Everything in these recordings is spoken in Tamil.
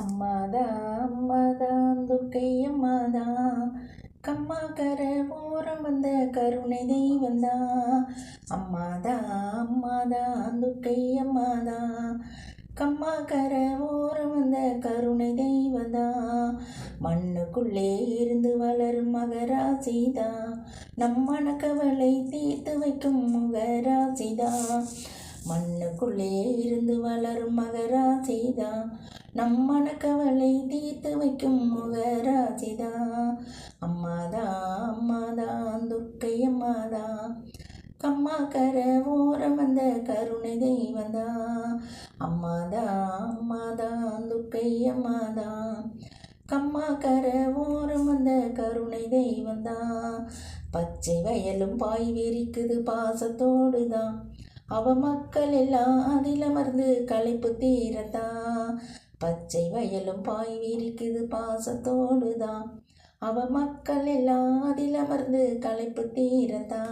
அம்மாதா அம்மாதா துர்க்கை அம்மாதா. கம்மா கர ஓரம் வந்த கருணை தெய்வந்தா. அம்மாதா அம்மாதா துர்க்கை அம்மாதா. கம்மா கர ஓரம் வந்த கருணை தெய்வந்தா. மண்ணுக்குள்ளே இருந்து வளரும் மகராசிதா. நம் மனக்கவலை தீர்த்து வைக்கும் முகராசிதா. மண்ணுக்குள்ளே இருந்து வளரும் மகராசிதா. நம் மனக்கவலை தீர்த்து வைக்கும் முகராசிதா அம்மாதா அம்மாதா துர்க்கை அம்மாதா. கம்மா கர ஓரம் வந்த கருணை தெய்வந்தா. அம்மாதா அம்மாதா துர்க்கை அம்மாதா. கம்மா கர ஓரம் வந்த கருணை தெய்வந்தா. பச்சை வயலும் பாய் விரிக்குது பாசத்தோடுதான் அவ மக்கள் எல்லாம் அதில் அமர்ந்து களைப்பு தீரத்தா பச்சை வயலும் பாய் வீரிக்குது பாசத்தோடுதான். அவ மக்கள் எல்லாம் அதில் அமர்ந்து களைப்பு தீரதா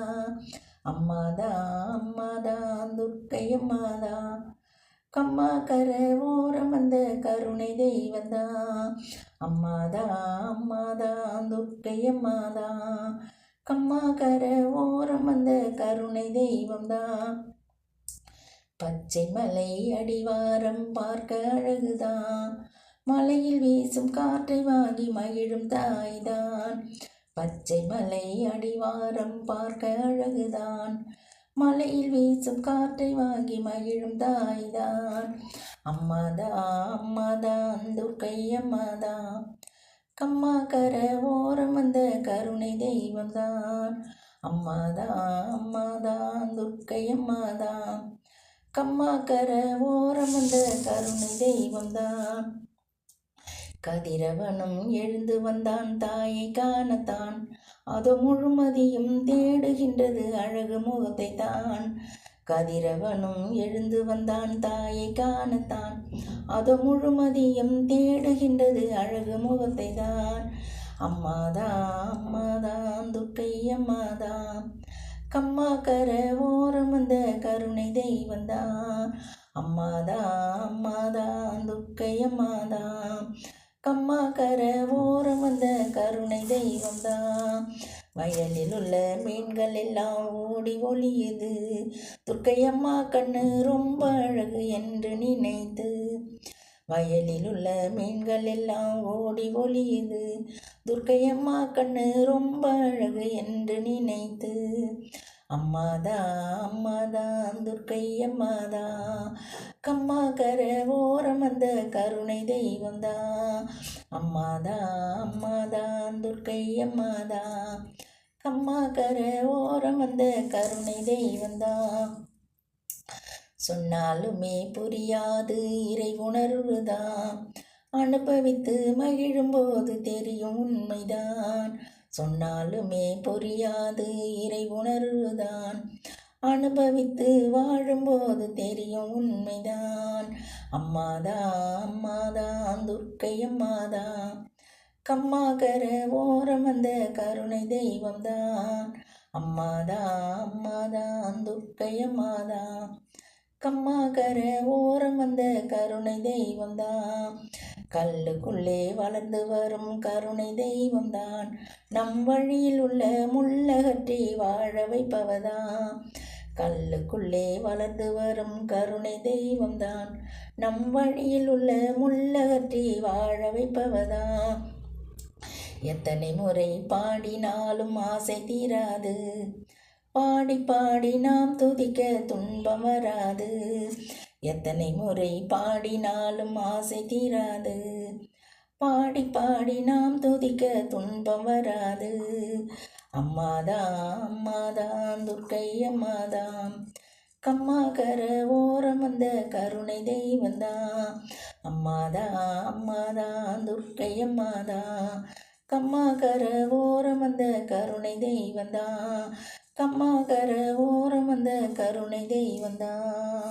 அம்மாதா அம்மாதா துர்க்கை அம்மாதா. கம்மா கர ஓரம் வந்த கருணை தெய்வந்தா. அம்மாதா அம்மாதா துர்க்கை அம்மாதா. கம்மா கர ஓரம் வந்த கருணை தெய்வம்தான் பச்சை மலை அடிவாரம் பார்க்க அழகுதான். மலையில் வீசும் காற்றை வாங்கி மகிழும் தாய்தான். பச்சை மலை அடிவாரம் பார்க்க அழகுதான். மலையில் வீசும் காற்றை வாங்கி மகிழும் தாய்தான். அம்மாதா அம்மாதான் துர்க்கை அம்மாதான் கம்மா கர ஓரம் வந்த கருணை தெய்வம்தான். அம்மாதான் அம்மாதான் துர்க்கை அம்மாதான் கம்மா கர ஓரம் வந்த கருணை தெய்வம்தான். கதிரவனும் எழுந்து வந்தான் தாயை காணத்தான். அதோ முழுமதியும் தேடுகின்றது அழகு முகத்தை தான் கதிரவனும் எழுந்து வந்தான் தாயை காணத்தான். அதோ முழுமதியும் தேடுகின்றது அழகு முகத்தை தான் அம்மாதான் அம்மாதான் துர்க்கை அம்மாதான். கம்மா கர ஓரம் வந்த கருணை தெய்வந்தான் அம்மாதா அம்மாதா துர்க்கை கம்மா கர ஓரம் வந்த கருணை தெய்வந்தா வயலில் உள்ள மீன்கள் எல்லாம் ஓடி ஒளியுது. துர்க்கை அம்மா கண்ணு ரொம்ப அழகு என்று நினைத்து வயலில் உள்ள மீன்கள் எல்லாம் ஓடி ஒளியுது. துர்க்கையம்மா கண்ணு ரொம்ப அழகு என்று நினைத்து அம்மாதா அம்மாதா துர்க்கை அம்மாதா கம்மா கர ஓரம் அந்த கருணை தெய்வந்தா. அம்மாதா அம்மாதா துர்க்கை அம்மாதா கம்மா கர ஓரம் அந்த கருணை தெய்வந்தா. சொன்னாலுமே புரியாது இறை உணர்வுதான். அனுபவித்து மகிழும்போது தெரியும் உண்மைதான். சொன்னாலுமே புரியாது இறை உணர்வுதான். அனுபவித்து வாழும்போது தெரியும் உண்மைதான். அம்மாதா அம்மாதான் துர்க்கை அம்மாதான் கம்மாகர ஓரம் வந்த கருணை தெய்வம்தான். அம்மாதா அம்மாதான் துர்க்கை அம்மாதான் கம்மாகர ஓரம் வந்த கருணை தெய்வம்தான். கல்லுக்குள்ளே வளர்ந்து வரும் கருணை தெய்வம்தான். நம் வழியில் உள்ள முள்ளகற்றி வாழ வைப்பவதான். கல்லுக்குள்ளே வளர்ந்து வரும் கருணை தெய்வம்தான். நம் வழியில் உள்ள முள்ளகற்றி வாழ வைப்பவதான். எத்தனை முறை பாடினாலும் ஆசை தீராது. பாடி பாடி நாம் துதிக்க துன்பம் வராது. எத்தனை முறை பாடினாலும் ஆசை தீராது. பாடி பாடி நாம் துதிக்க துன்பம் வராது. அம்மாதான் அம்மாதான் துர்க்கை அம்மாதான் கம்மாகர ஓரம் வந்த கருணை தெய்வந்தான் அம்மாதான் அம்மாதான் துர்க்கை அம்மாதான் கம்மாகர ஓரம் வந்த கருணை தெய்வந்தான் கம்மாகர ஓரம் வந்த கருணை தெய்வந்தான்